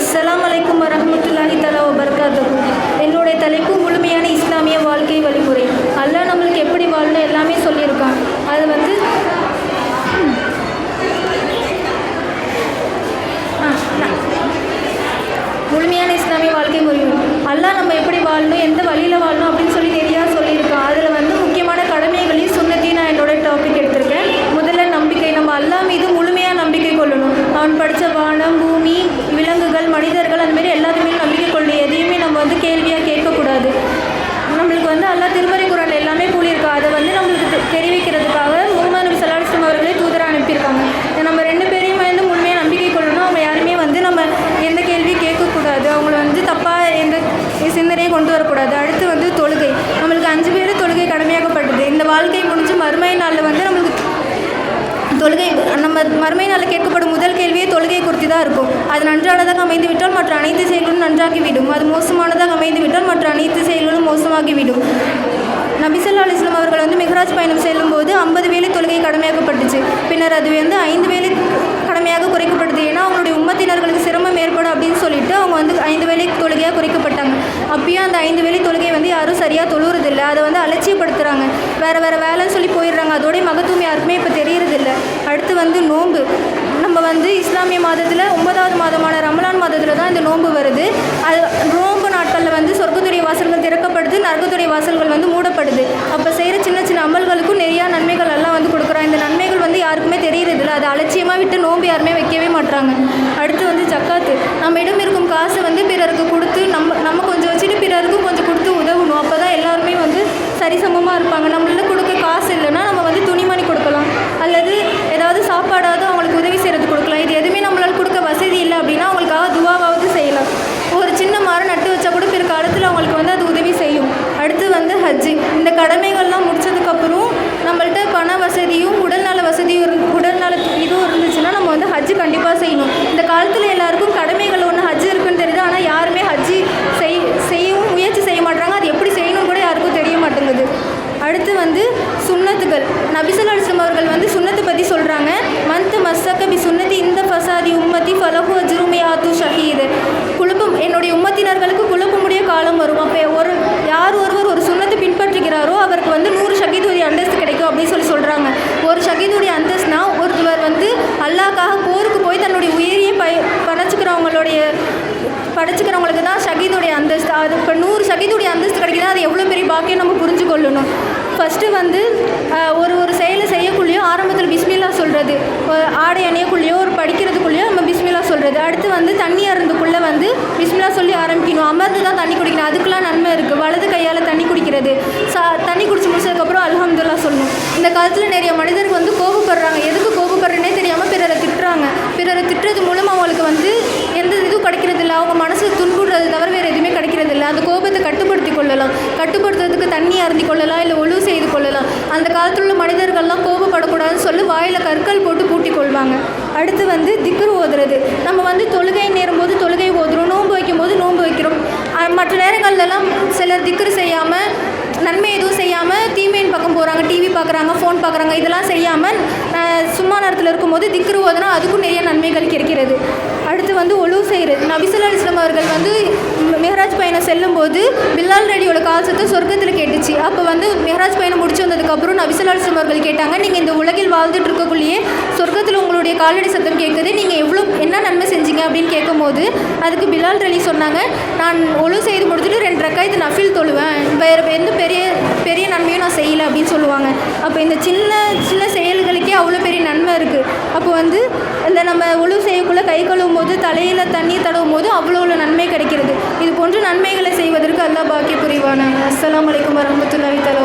அஸ்லாம் அலைக்கும் வரமத்துல்லாஹி தலா வபர்காத்தகு என்னுடைய தலைப்பு முழுமையான இஸ்லாமிய வாழ்க்கை வழிமுறை. அல்லாஹ் நம்மளுக்கு எப்படி வாழணும் எல்லாமே சொல்லியிருக்கான். அது வந்து முழுமையான இஸ்லாமிய வாழ்க்கை முறை அல்லாஹ் நம்ம எப்படி வாழணும் எந்த வழியில் வாழணும் அப்படின்னு சொல்லி நிறையா சொல்லியிருக்கான். அதில் வந்து முக்கியமான கடமைகளையும் சுண்ணத்தையும் நான் என்னோட டாபிக் எடுத்திருக்கேன் முதல்ல நம்பிக்கை நம்ம அல்லாஹ் மீது முழுமையாக நம்பிக்கை கொள்ளணும் அவன் படித்த வானம் பூமி விலங்குகள் மனிதர்கள் அந்தமாரி எல்லாத்துமே நம்பிக்கை கொள்ளணும் எதையுமே நம்ம வந்து கேள்வியாக கேட்கக்கூடாது. நம்மளுக்கு வந்து எல்லா திருமறை குரல் எல்லாமே கூலியிருக்கா அதை வந்து நம்மளுக்கு தெரிவிக்கிறதுக்காக முகமது நபி ஸல்லல்லாஹு அவர்களே தூதராக அனுப்பியிருக்காங்க. நம்ம ரெண்டு பேரையும் வந்து முழுமையாக நம்பிக்கை கொள்ளணும். அவங்க யாருமே வந்து நம்ம எந்த கேள்வியும் கேட்கக்கூடாது. அவங்கள வந்து தப்பாக எந்த சிந்தனையும் கொண்டு வரக்கூடாது. அடுத்து வந்து தொழுகை. நம்மளுக்கு அஞ்சு பேர் தொழுகை கடமையாகப்பட்டது இந்த வாழ்க்கை முடிஞ்சு மறுமை நாளில் வந்து நம்மளுக்கு தொழுகை நம்ம மறுமை நாளில் கேட்கப்படும் முதல் கேள்வியே தொழுகை குறித்து தான் இருக்கும். அது நன்றானதாக அமைந்துவிட்டால் மற்ற அனைத்து செயல்களும் நன்றாகிவிடும். அது மோசமானதாக அமைந்துவிட்டால் மற்ற அனைத்து செயல்களும் மோசமாகிவிடும். நபிசல்லா அலிஸ்லாம் அவர்கள் வந்து மெஹராஜ் பயணம் செல்லும்போது ஐம்பது வேலை தொழுகை கடமையாக்கப்பட்டுச்சு. பின்னர் அது வந்து ஐந்து வேலை கடமையாக குறைக்கப்பட்டது. ஏன்னா அவங்களுடைய உம்மத்தினர்களுக்கு சிரமம் ஏற்படும் அப்படின்னு சொல்லிட்டு அவங்க வந்து ஐந்து வேலை தொழுகையாக குறைக்கப்பட்டாங்க அப்பயும் அந்த ஐந்து வேலை தொழுகை வந்து யாரும் சரியாக தொழுறதில்ல அதை வந்து அலட்சியப்படுத்துகிறாங்க வேறு வேறு வேலைன்னு சொல்லி போயிடுறாங்க அதோடைய மகத்துவம் யாருக்குமே இப்போ தெரியறதில்ல அடுத்து வந்து நோன்பு. நம்ம வந்து இஸ்லாமிய மாதத்தில் ஒன்பதாவது மாதமான ரமலான் மாதத்தில் தான் இந்த நோன்பு வருது. அது நோன்பு நாட்களில் வந்து சொர்க்கத்துடைய வாசல்கள் திறக்கப்படுது நரகத்துடைய வாசல்கள் வந்து மூடப்படுது. அப்போ செய்கிற சின்ன சின்ன அமல்களுக்கும் நிறையா நன்மைகள் எல்லாம் வந்து கொடுக்குறான் இந்த நன்மைகள் வந்து யாருக்குமே தெரியறதில்ல. அது அலட்சியமாக விட்டு நோன்பு யாருமே வைக்கவே மாட்டுறாங்க அடுத்து வந்து ஜக்காத்து. நம்மிடம் இருக்கும் காசு வந்து நபிசல் அலிஸ்லாம் அவர்கள் வந்து சுன்னத்தை பற்றி சொல்கிறாங்க மந்த் மஸ்ஸக்க பி சுன்னதி இந்த ஃபசாதி உம்மத்தி ஃபலஹு அஜ்ருமியாத்து ஷஹீது. குழப்பம் என்னுடைய உம்மத்தினர்களுக்கு குழப்பமுடைய காலம் வரும். அப்போ ஒரு யார் ஒருவர் ஒரு சுன்னத்தை பின்பற்றுகிறாரோ அவருக்கு வந்து நூறு ஷஹீதுடைய அந்தஸ்து கிடைக்கும் அப்படின்னு சொல்லி சொல்கிறாங்க ஒரு ஷஹீதுடைய அந்தஸ்துனா ஒருவர் வந்து அல்லாக்காக போருக்கு போய் தன்னுடைய உயிரியை பய பணச்சுக்கிறவங்களுடைய படைச்சிக்கிறவங்களுக்கு தான் ஷகீதுடைய அந்தஸ்து. அது இப்போ நூறு ஷகீதுடைய அந்தஸ்து கிடைக்குதுன்னா அது எவ்வளோ பெரிய பாக்கியம் நம்ம புரிஞ்சு கொள்ளணும் ஃபஸ்ட்டு வந்து ஒரு ஆரம்பத்தில் பிஸ்மில்லா சொல்கிறது ஆடை அணியக்குள்ளேயோ ஒரு படிக்கிறதுக்குள்ளேயோ நம்ம பிஸ்மில்லா சொல்கிறது அடுத்து வந்து தண்ணி அருந்துக்குள்ளே வந்து பிஸ்மில்லா சொல்லி ஆரம்பிக்கணும். அமர்ந்து தான் தண்ணி குடிக்கணும். அதுக்கெலாம் நன்மை இருக்குது வலது கையால் தண்ணி குடிக்கிறது. சா தண்ணி குடிச்சு முடிச்சதுக்கப்புறம் அல்ஹம்துல்லா சொல்லணும். இந்த காலத்தில் நிறைய மனிதர்கள் வந்து கோபப்படுறாங்க. எதுக்கு கோபப்படுறேனே தெரியாமல் பிறரை திட்டுறாங்க. பிறரை திட்டுறது மூலம் அவங்களுக்கு வந்து எந்த இதுவும் கிடைக்கிறது இல்லை அவங்க மனசு துன்புறுறது தவிர வேறு எதுவுமே கிடைக்கிறது இல்லை அந்த கோபத்தை கட்டுப்படுத்தி கொள்ளலாம். கட்டுப்படுத்துறதுக்கு தண்ணி அருந்தி கொள்ளலாம் இல்லை ஒழு செய்து கொள்ளலாம். அந்த காலத்தில் உள்ள மனிதர்கள்லாம் கோபப்படக்கூடாதுன்னு சொல்லி வாயில் கற்கள் போட்டு பூட்டி கொள்வாங்க. அடுத்து வந்து திக்ரு ஓதுறது. நம்ம வந்து தொழுகை நேரும் போது தொழுகை ஓதுறோம். நோன்பு வைக்கும்போது நோன்பு வைக்கிறோம். மற்ற நேரங்கள்லலாம் சிலர் திக்ரு செய்யாமல் நன்மை எதுவும் செய்யாமல் தீமையின் பக்கம் போகிறாங்க டிவி பார்க்குறாங்க ஃபோன் பார்க்குறாங்க இதெல்லாம் செய்யாமல் சும்மா நேரத்தில் இருக்கும்போது திக்ரு ஓதுனா அதுக்கும் நிறைய நன்மைகள் கிடைக்கிறது. அடுத்து வந்து ஒழுவு செய்கிறது நபிசுல்லா இஸ்லாம் அவர்கள் வந்து மெஹராஜ் பையனை செல்லும்போது பில்லால் ரெடியோட கால் சத்தம் சொர்க்கத்தில் கேட்டுச்சு. அப்போ வந்து மெஹராஜ் பயணம் முடிச்சு வந்ததுக்கப்புறம் நபிசலாசம் அவர்கள் கேட்டாங்க நீங்கள் இந்த உலகில் வாழ்ந்துட்டு இருக்கக்குள்ளேயே சொர்க்கத்தில் உங்களுடைய காலடி சத்தம் கேட்குது நீங்கள் எவ்வளோ என்ன நன்மை செஞ்சீங்க? அப்படின்னு கேட்கும்போது அதுக்கு பிலால் ரலி சொன்னாங்க நான் ஒழு செய்து முடிச்சுட்டு ரெண்டு ரக்காயத்து நஃபில் தொழுவேன். வேறு எந்த பெரிய பெரிய நன்மையும் நான் செய்யலை அப்படின்னு சொல்லுவாங்க. அப்போ இந்த சின்ன சின்ன செயல்களுக்கே அவ்வளோ பெரிய நன்மை இருக்குது அப்போ வந்து இந்த நம்ம ஒழு செய்யக்குள்ளே கை கழுவும் போது தலையில் தண்ணி தடவும் போது அவ்வளோ நன்மை கிடைக்கிறது. போன்ற நன்மைகளை செய்வதற்கு அல்லா பாக்கி புரிவானாங்க அஸ்லாம் வலைக்கம் வரமத்துல்லாஹி தலா